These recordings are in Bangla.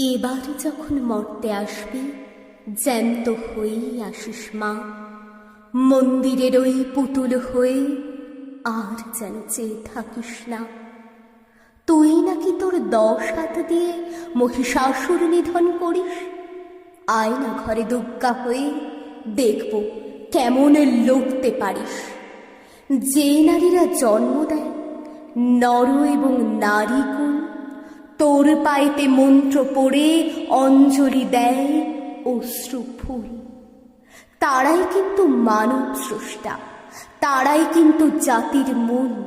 এবার যখন মরতে আসবি, জ্যান্ত হয়েই আসিস মা। মন্দিরের ওই পুতুল হয়ে আর যেন চেয়ে থাকিস না। তুই নাকি তোর দশ হাত দিয়ে মহিষাসুর নিধন করিস? আয় না ঘরে দুগ্গা হয়ে দেখব কেমন লড়তে পারিস। যে নারীরা জন্ম দেয়, নর এবং নারী তোর পায়েতে মন্ত্র পড়ে অঞ্জলি দেয় অশ্রু ফুল। তারাই কিন্তু মানব স্রষ্টা, তারাই কিন্তু জাতির মূল।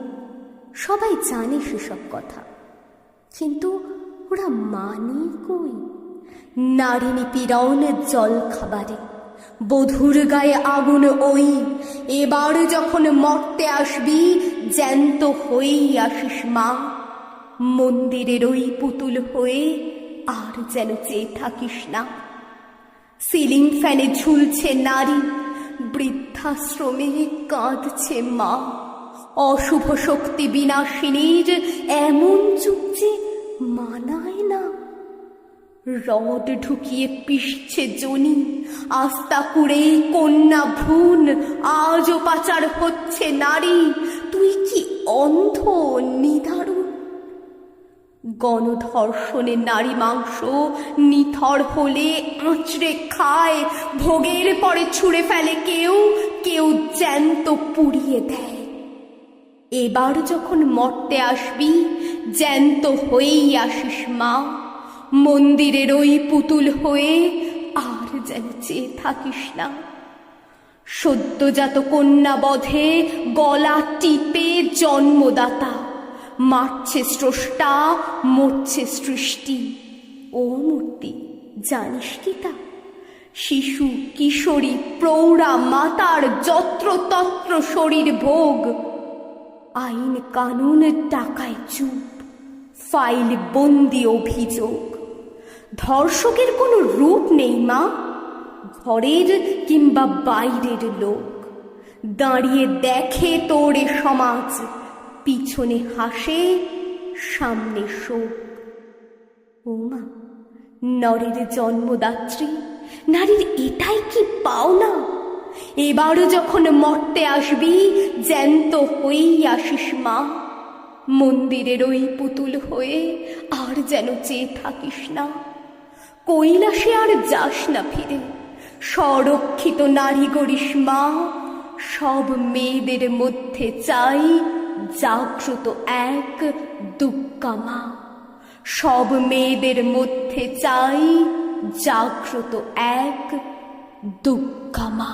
সবাই জানে সেসব কথা। কিন্তু ওরা মানে কই? নারী নিপীড়ন জল খাবারে, বধুর গায়ে আগুন ওই। এবার যখন মরতে আসবি, জ্যান্ত হয়েই আসিস মা। মন্দিরের ওই পুতুল হয়ে আর যেন চেয়ে থাকিস না। সিলিং ফ্যানে ঝুলছে নারী, বৃদ্ধাশ্রমে কাঁদছে মা। অশুভ শক্তি বিনাশিনীর এমন যে মানায় না। রড ঢুকিয়ে পিষছে জনি, আস্তা কুড়ে কন্যা ভ্রূণ, আজও পাচার হচ্ছে নারী। তুই কি অন্ধ নিধারুণ গণধর্ষণে নারী মাংস নিথর হলে আঁচড়ে খায়, ভোগের পরে ছুঁড়ে ফেলে কেউ কেউ জ্যান্ত পুড়িয়ে দেয়। এবার যখন মরতে আসবি, জ্যান্ত হয়েই আসিস মা। মন্দিরের ওই পুতুল হয়ে আর যেন চেয়ে থাকিস না। সদ্যজাত কন্যা বধে গলা টিপে জন্মদাতা। মারছে স্রষ্টা, মরছে সৃষ্টি। ও মূর্তি, জানিস কি তা? শিশু, কিশোরী, প্রৌঢ়া, মাতার যত্রতত্র শরীর ভোগ। আইন কানুন টাকায় চুপ। ফাইল বন্দি অভিযোগ। ধর্ষকের কোনো রূপ নেই, মা। ঘরের কিংবা বাইরের লোক। দাঁড়িয়ে দেখে তোরে সমাজ। পিছনে হাসে, সামনে শোক। ও মা নরের জন্মদাত্রী, নারীর এটাই কি পাওনা? এবারও যখন মরতে আসবি, জ্যান্ত হয়েই আসিস মা। মন্দিরের ওই পুতুল হয়ে আর যেন চেয়ে থাকিস না। কৈলাসে আর যাস না ফিরে। সংরক্ষিত নারী গরিস মা। সব মেয়েদের মধ্যে চাই জাগ্রত এক দুঃখা মা সব মেয়েদের মধ্যে চাই জাগ্রত এক দুঃখা মা